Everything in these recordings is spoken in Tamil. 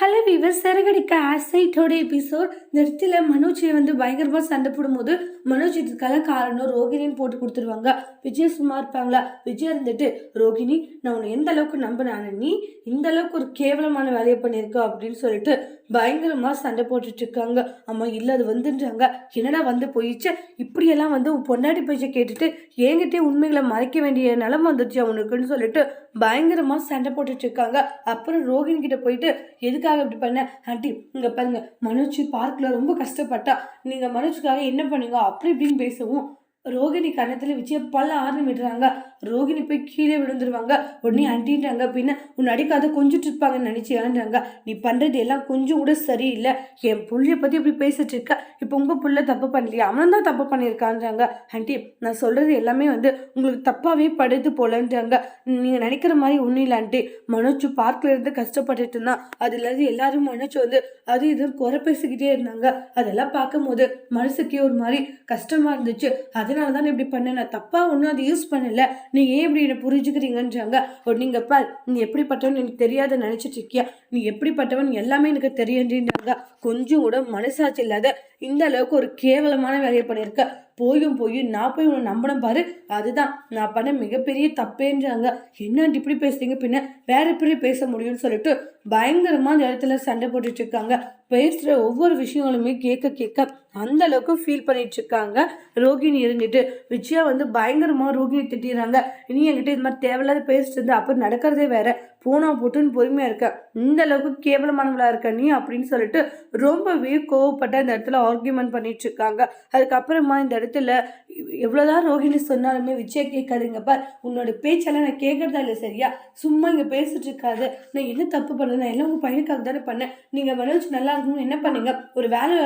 ஹலோ வீவர் சிறகடிக்க ஆசைட்டோட எபிசோட் நிறுத்தில இடத்துல மனோஜை வந்து பயங்கரமாக சண்டை போடும்போது மனோஜ் இதுக்கெல்லாம் காரணம் ரோகிணின்னு போட்டு கொடுத்துருவாங்க. விஜய் சும்மா இருப்பாங்களா? விஜய் இருந்துட்டு ரோகிணி நான் உன்னை எந்த அளவுக்கு நம்பினான நீ இந்த அளவுக்கு ஒரு கேவலமான வேலையை பண்ணியிருக்க அப்படின்னு சொல்லிட்டு பயங்கரமாக சண்டை போட்டுட்டு இருக்காங்க. அம்மா இல்லை அது வந்துன்றாங்க. என்னடா வந்து போயிடுச்சு? இப்படியெல்லாம் வந்து உன் பொண்டாட்டி பேச்சை கேட்டுட்டு என்கிட்டே உண்மைகளை மறைக்க வேண்டிய நிலம் வந்துச்சு அவனுக்குன்னு சொல்லிட்டு பயங்கரமாக சண்டை போட்டுட்டு இருக்காங்க. அப்புறம் ரோகிணி கிட்ட போயிட்டு எதுக்காக இப்படி பண்ண? ஆண்டி இங்கே பாருங்க. மனோஜ் பார்க்கில் ரொம்ப கஷ்டப்பட்டா. நீங்கள் மனோஜுக்காக என்ன பண்ணுங்க? அப்படி இப்படின்னு பேசவும். ரோகிணி கன்னத்தில் விஜய பல்ல ஆரம்பி விடுறாங்க ரோகிணி போய் கீழே விழுந்துருவாங்க. உடனே அண்டின்றாங்க பின்ன உன் அடிக்காத கொஞ்சிட்டு இருப்பாங்கன்னு நினச்சியான்றாங்க நீ பண்ணுறது எல்லாம் கொஞ்சம் கூட சரியில்லை. என் புள்ளைய பற்றி இப்படி பேசிட்டு இருக்க? இப்போ உங்கள் புள்ள தப்பு பண்ணலையா? அவன் தான் தப்பு பண்ணியிருக்கான்றாங்க. ஆண்டி நான் சொல்கிறது எல்லாமே வந்து உங்களுக்கு தப்பாகவே படுது போலன்றாங்க. நீங்கள் நினைக்கிற மாதிரி ஒன்றும் இல்லை ஆண்டி மனோஜ் பார்க்கில் இருந்து கஷ்டப்பட்டுட்டு இருந்தான். அதுலேருந்து எல்லாரும் மனோஜ் வந்து அது இதுவும் குறை பேசிக்கிட்டே இருந்தாங்க. அதெல்லாம் பார்க்கும்போது மனசுக்கே ஒரு மாதிரி கஷ்டமாக இருந்துச்சு. அதனால அதனால தான் இப்படி பண்ணேன் நான் தப்பாக ஒன்றும் அதை யூஸ் பண்ணல. நீங்கள் ஏன் இப்படி என்னை புரிஞ்சுக்கிறீங்கன்றாங்க? நீங்கள் பார் நீ எப்படிப்பட்டவன் எனக்கு தெரியாத நினச்சிட்டு இருக்கியா? நீ எப்படிப்பட்டவன் எல்லாமே எனக்கு தெரியன்றாங்க கொஞ்சம் கூட மனசாட்சி இல்லாத இந்த அளவுக்கு ஒரு கேவலமான வேலையை பண்ணியிருக்க. போயும் போய் நான் போய் உன்னை நம்பணும் பாரு. அதுதான். நான் பண்ண மிகப்பெரிய தப்பேன்றாங்க. என்ன இப்படி பேசுறீங்க? பின்ன வேற எப்படி பேச முடியும்னு சொல்லிட்டு பயங்கரமாக அந்த இடத்துல சண்டை போட்டுட்டு இருக்காங்க. பேசுகிற ஒவ்வொரு விஷயங்களுமே கேட்க கேட்க அந்த அளவுக்கு ஃபீல் பண்ணிட்டு இருக்காங்க. ரோகிணி இருந்துட்டு விஜயா வந்து பயங்கரமாக ரோகிணி திட்டிடுறாங்க. இனி என்கிட்ட இது மாதிரி தேவையில்லாத பேசிட்டு இருந்தா அப்போ நடக்கிறதே வேற. பூனா போட்டுன்னு பொறுமையாக இருக்க. இந்த அளவுக்கு கேவலமானவளாக இருக்க நீ அப்படின்னு சொல்லிட்டு ரொம்பவே கோவப்பட்ட இந்த இடத்துல ஆர்கியூமெண்ட் பண்ணிட்டு இருக்காங்க. அதுக்கப்புறமா இந்த இடத்துல எவ்வளோதான் ரோஹிணி சொன்னாலுமே விஜய் கேட்காதுங்க. பார் உன்னோட பேச்செல்லாம் நான் கேட்குறதா இல்லை சரியா? சும்மா இங்கே பேசிட்டு இருக்காது. நான் என்ன தப்பு பண்ணேன் நான் எல்லாம் உங்கள் பையனுக்காக தானே பண்ணேன்? நீங்கள் மனோஜ் நல்லா இருக்கணும்னு என்ன பண்ணீங்க? ஒரு வேலை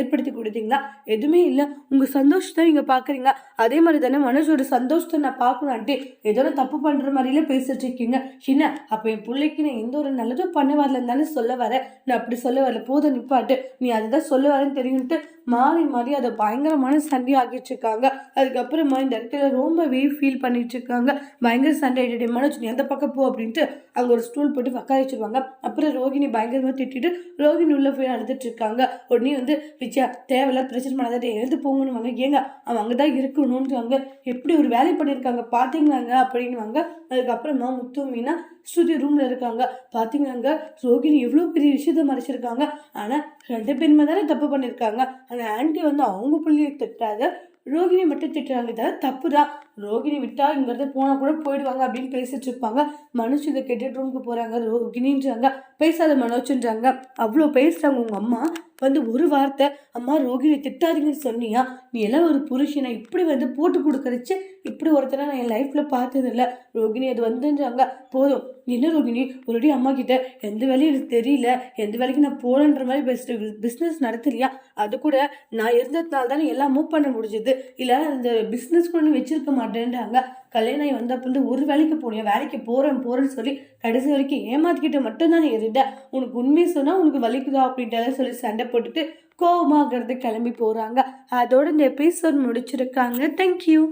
ஏற்படுத்தி கொடுத்தீங்களா? எதுவுமே இல்லை. உங்கள் சந்தோஷத்தை நீங்கள் பார்க்குறீங்க அதே மாதிரி தானே மனோஜோட சந்தோஷத்தை நான் பார்க்கணும்ட்டு ஏதோ தப்பு பண்ணுற மாதிரில பேசிட்டு இருக்கீங்க. என்ன அப்போ என் பிள்ளைக்கு நான் எந்த ஒரு நல்லதும் பண்ண வரலன்னு தானே சொல்ல வரேன். நான் அப்படி சொல்ல வரல. போதும் நிப்பாட்டு. நீ அதுதான் சொல்ல வரேன்னு தெரியும்ட்டு மாறி மாறி அதை பயங்கரமான சண்டை ஆகிட்டு இருக்காங்க. அதுக்கப்புறமா இந்த இடத்துல ரொம்பவே ஃபீல் பண்ணிட்டு இருக்காங்க. பயங்கர சண்டை ஆகிட்டு மனோஜ் நீ எந்த பக்கம் போ அப்படின்ட்டு அங்கே ஒரு ஸ்டூல் போட்டு உட்கார வச்சிருவாங்க. அப்புறம் ரோகிணி பயங்கரமாக திட்டிட்டு ரோகிணி உள்ளே போய் அழுதுட்டு இருக்காங்க. உடனே வந்து விஜயா தேவையில்ல பிரச்சனை பண்ணாத எழுந்து போங்கன்னு ஏங்க அவன் அங்கே தான் இருக்கணும்ன்றாங்க. எப்படி ஒரு வேலை பண்ணியிருக்காங்க பார்த்தீங்களாங்க அப்படின்வாங்க அதுக்கப்புறமா முத்து மீனா ஸ்டுடியோ ரூமில் இருக்காங்க. பார்த்தீங்களாங்க ரோகிணி எவ்வளோ பெரிய விஷயத்த மறைச்சிருக்காங்க. ஆனால் ரெண்டு பேருமே தானே தப்பு பண்ணியிருக்காங்க. அந்த ஆண்டி வந்து அவங்க பிள்ளையை திட்டாத ரோகிணி மட்டும் திட்டுறாங்க. இதெல்லாம் தப்பு தான் ரோகிணி விட்டா இங்கேருந்து போனால் கூட போயிடுவாங்க அப்படின்னு பேசிட்டு இருப்பாங்க. மனோஜ் இதை கேட்டுட்டு ரூமுக்கு போகிறாங்க ரோகிணின்றாங்க. பேசாத மனோஜுன்றாங்க. அவ்வளோ பேசுகிறாங்க உங்கள் அம்மா. வந்து ஒரு வார்த்தை அம்மா ரோகிணி திட்டாதீங்கன்னு சொன்னியா? நீ எல்லாம் ஒரு புருஷனை இப்படி வந்து போட்டு கொடுக்குறச்சு இப்படி ஒருத்தனை நான் என் லைஃப்பில் பார்த்ததில்ல. ரோகிணி அது வந்துன்றாங்க. போதும். என்ன ரோகிணி? ஒருடி அம்மா கிட்ட எந்த வேலையும் எனக்கு தெரியல. எந்த வேலைக்கு நான் போகலன்ற மாதிரி பெஸ்ட் பிஸ்னஸ் நடத்தலையா? அது கூட நான் இருந்ததுனால தானே எல்லாம் மூவ் பண்ண முடிஞ்சது. இல்லை அந்த பிஸ்னஸ் கூட வச்சுருக்க மாட்டேன்றாங்க. கல்யாணம் வந்தப்போ ஒரு வேலைக்கு போனேன் வேலைக்கு போகிறேன் போகிறேன்னு சொல்லி கடைசி வரைக்கும் ஏமாத்திக்கிட்டு மட்டும்தான் நீ இருந்தேன் உனக்கு உண்மையை சொன்னால் உனக்கு வலிக்குதா அப்படின்ட்டு சொல்லி சண்டை போட்டுட்டு கோபமாகிறது கிளம்பி போகிறாங்க அதோட இந்த எபிசோட் முடிச்சிருக்காங்க. தேங்க்யூ